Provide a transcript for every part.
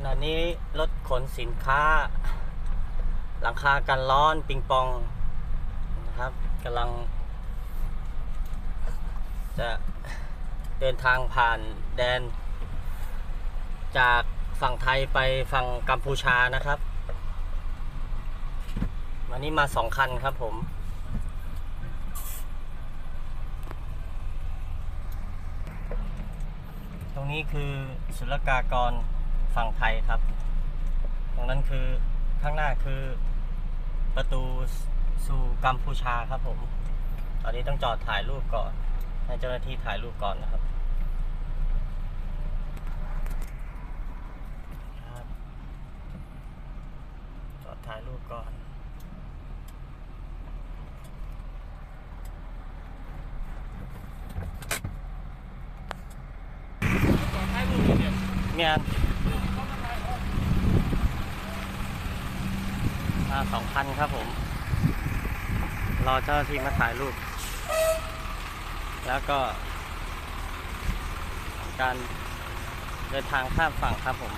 ขณะนี้รถขนสินค้า หลังคากันร้อนปิงปองนะครับกำลัง จะเดินทางผ่านแดน จากฝั่งไทยไปฝั่งกัมพูชานะครับวันนี้มาสองคันครับผมตรงนี้คือศุลกากร ฝั่งไทยครับ ตรงนั้นคือข้างหน้าคือประตูสู่กัมพูชาครับผม ตอนนี้ต้องจอดถ่ายรูปก่อน ให้เจ้าหน้าที่ถ่ายรูปก่อนนะครับครับจอดถ่ายรูปก่อนเนี่ยมา สองพันครับผม รอเจ้าหน้าที่มาถ่ายรูป แล้วก็ การเดินทางข้ามฝั่งครับผม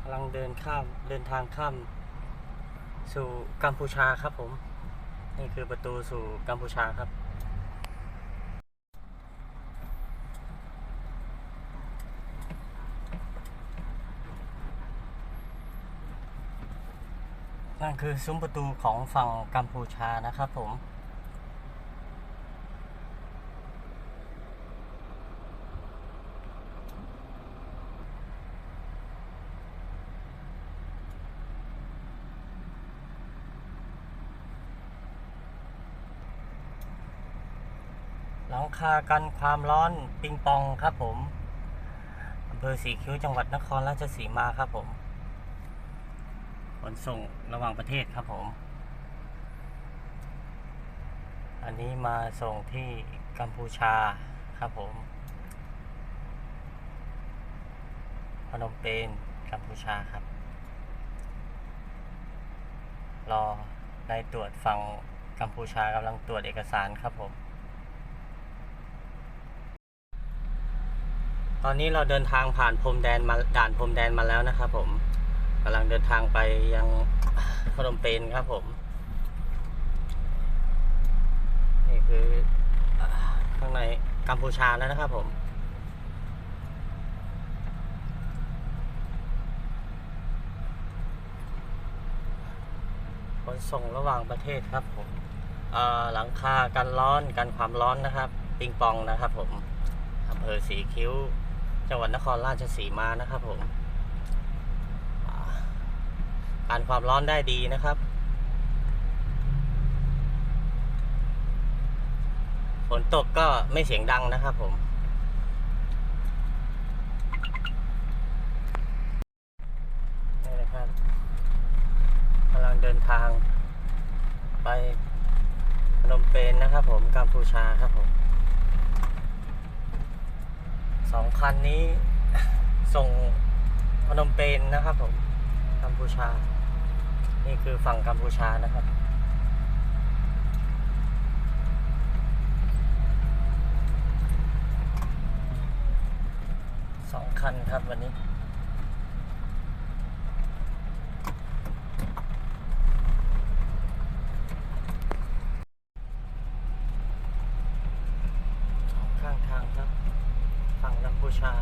กำลังเดินข้ามเดินทางข้ามสู่กัมพูชาครับผม นี่คือประตูสู่กัมพูชาครับ คือซุ้มประตูของฝั่งกัมพูชานะครับผมหลังคากันความร้อนปิงปองครับผมอำเภอสีคิ้วจังหวัดนครราชสีมาครับผม นส่งระหว่างประเทศครับผม อันนี้มาส่งที่กัมพูชาครับผม พนมเปญกัมพูชาครับ รอในตรวจฝั่งกัมพูชากำลังตรวจเอกสารครับผม ตอนนี้เราเดินทางผ่านพรมแดนมาด่านพรมแดนมาแล้วนะครับผม กำลังเดินทางไปยังพนมเปญครับผม นี่คือข้างในกัมพูชาแล้วนะครับผมขนส่งระหว่างประเทศครับผมหลังคากันร้อนกันความร้อนนะครับ ปิงปองนะครับผมอำเภอสีคิ้ว จังหวัดนครราชสีมานะครับผม การความร้อนได้ดีนะครับ ฝนตกก็ไม่เสียงดังนะครับผม นี่นะครับกำลังเดินทาง ไปพนมเปญนะครับผม กัมพูชาครับผม สองคันนี้ส่งพนมเปญนะครับผมกัมพูชา นี่คือฝั่งกัมพูชานะครับ สองคันครับวันนี้สองข้างทางครับ ฝั่งกัมพูชา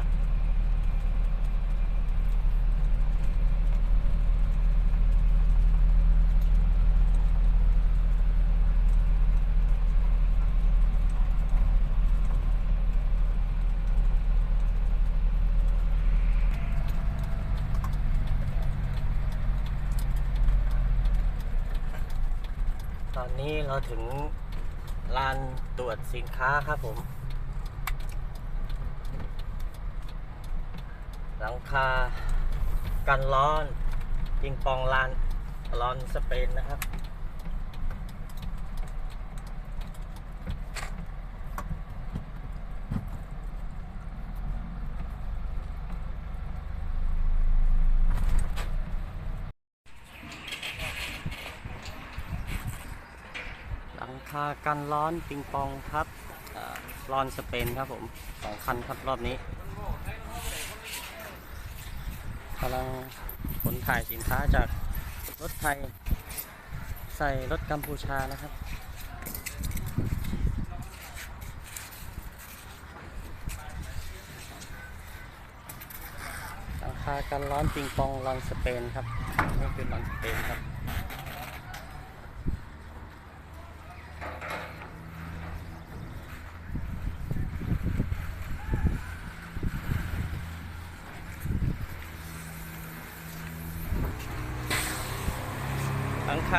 ตอนนี้เราถึงลานตรวจสินค้าครับผม หลังคา กันร้อนปิงปองลานร้อนสเปนนะครับ กันร้อนปิงปองครับร้อนสเปนครับผมสองคันครับรอบนี้กำลังขนถ่ายสินค้าจากรถไทย ใส่รถกัมพูชานะครับหลังคากันร้อนปิงปองลอนสเปนครับนี่คือลอนสเปนครับ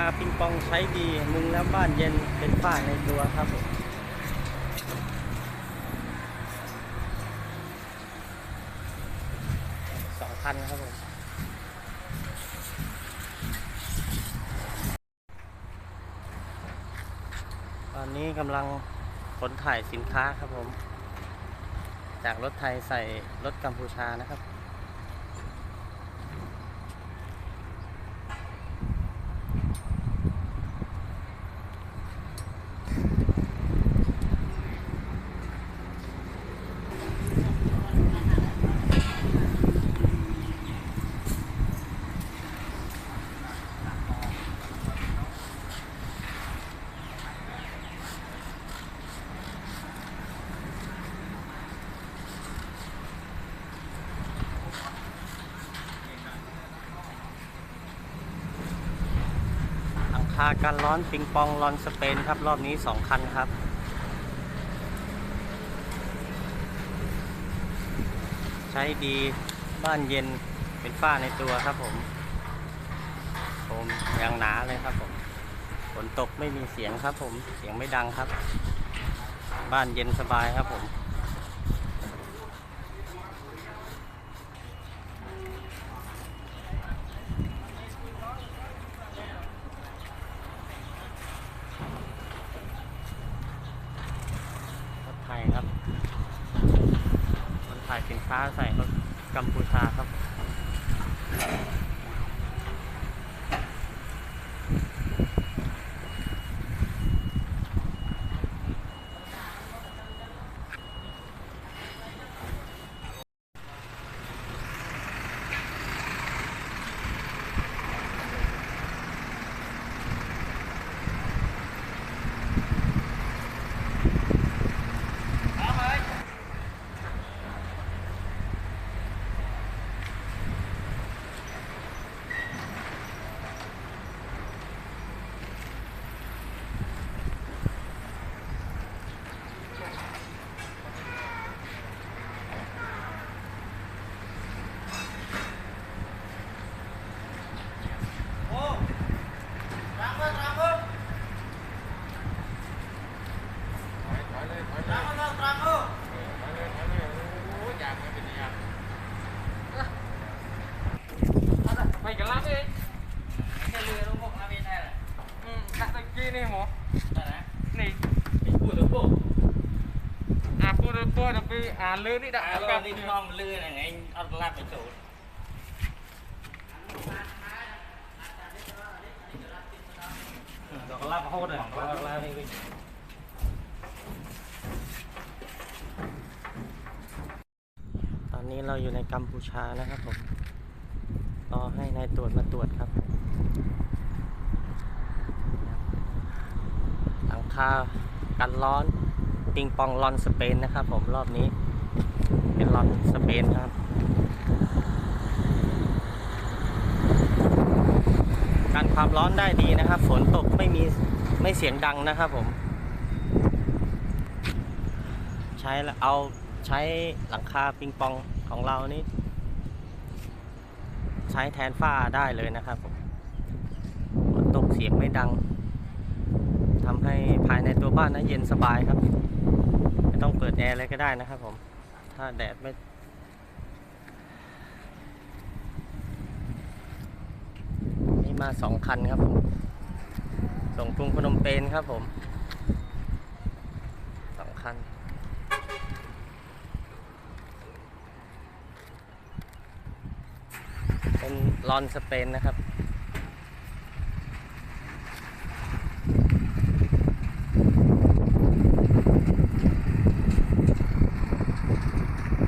าปิงปองใช้ดี มุงแล้วบ้านเย็นเป็นฝ้าในตัวครับผมสองพันครับผมตอนนี้กำลังขนถ่ายสินค้าครับผม จากรถไทยใส่รถกัมพูชานะครับ หลังคากันร้อนปิงปองลอนสเปนครับ รอบนี้สองคันครับ ใช้ดีบ้านเย็นเป็นฝ้าในตัวครับผมผมยังหนาเลยครับผมฝนตกไม่มีเสียงครับผมเสียงไม่ดังครับ บ้านเย็นสบายครับผม รถไทยครับรถถ่าย สินค้าใส่รถกัมพูชาครับ ไปกันลับเอง แค่เรือลูกพวกอาวินได้แหละ อืมนักตะกี้นี่หมอ ได้นะ นี่ พูดถึงพวก อะพูด ตัวตัวเดี๋ยวไปอ่านเลยนี่ด่าอ่ากัก็บนี่น้องมันลื่นยังไงเอาลากไปสูดดอกลาบโคตรเลยดอกลาบให้วิ่งตอนนี้เราอยู่ในกัมพูชานะครับผม รอให้นายตรวจมาตรวจครับ หลังคากันร้อน ปิงปองลอนสเปนนะครับผมรอบนี้ เป็นลอนสเปนครับการความร้อนได้ดีนะครับ ฝนตกไม่มีไม่เสียงดังนะครับผม ใช้แล้วเอาใช้หลังคาปิงปองของเรานี่ใช้แทนฝ้าได้เลยนะครับผมฝนตกเสียงไม่ดังทำให้ภายในตัวบ้านนะเย็นสบายครับ ไม่ต้องเปิดแอร์เลยก็ได้นะครับผม ถ้าแดดไม่นี่มาสองคันครับผม ส่งกรุงพนมเปญครับผมสองคันเป็นลอนสเปนนะครับ